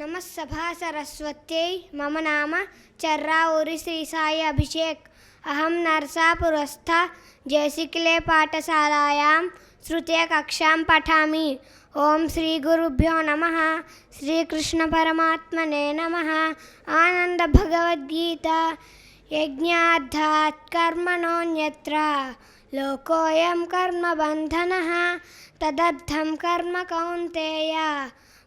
नमस्सभा सरस्वत्यै, मम नाम चर्राउरी श्री साई अभिषेक्। अहं नरसापुरस्थ जयसिकले पाठशालायां श्रुतकक्षां पठामि। ॐ श्रीगुरुभ्यो नमः, श्रीकृष्णपरमात्मने नमः। आनन्दभगवद्गीता यज्ञार्थात् कर्मणोऽन्यत्र लोकोऽयं कर्मबन्धनः, तदर्थं कर्म कौन्तेय।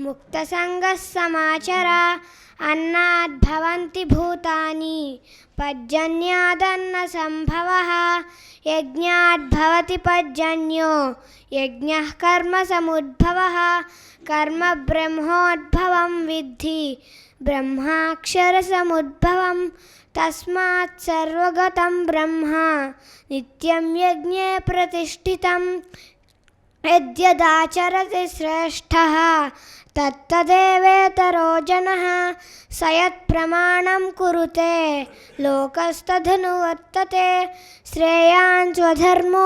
मुक्तसङ्गः समाचरा अन्नाद्भवन्ति भूतानि पज्जन्यादन्नसम्भवः यज्ञाद्भवति पज्जन्यो यज्ञः कर्मसमुद्भवः कर्म ब्रह्मोद्भवं विद्धि ब्रह्माक्षरसमुद्भवं तस्मात् सर्वगतं ब्रह्म, नित्यं यज्ञे प्रतिष्ठितं, यद्यदाचरति श्रेष्ठः। తస్మాత్ సర్వగతం బ్రహ్మ నిత్యం యజ్ఞే ప్రతిష్ఠితం యద్యదాచరతి శ్రేష్టः తత్తదేవేతరో జనः స యత్ప్రమాణం కురుతే లోకస్తదనువర్తతే శ్రేయాన్ స్వధర్మో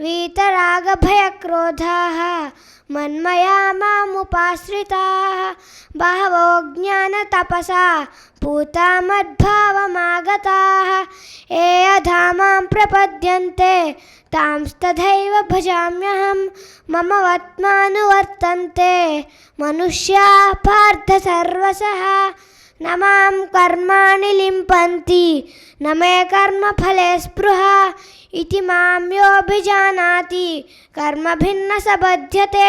वीतरागभयक्रोधाः मन्मया मामुपाश्रिताः बहवो ज्ञानतपसा पूता मद्भावमागताः ये अधा मां प्रपद्यन्ते तांस्तथैव भजाम्यहं मम वत्मानुवर्तन्ते। मनुष्याः पार्थ मनुष्यापार्थसर्वसः न मां कर्माणि लिम्पन्ति न मे कर्मफले स्पृहा। इति మామ్యోభిజానాతి కర్మభిన్న సబధ్యతే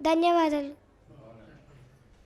ధన్యవాదాలు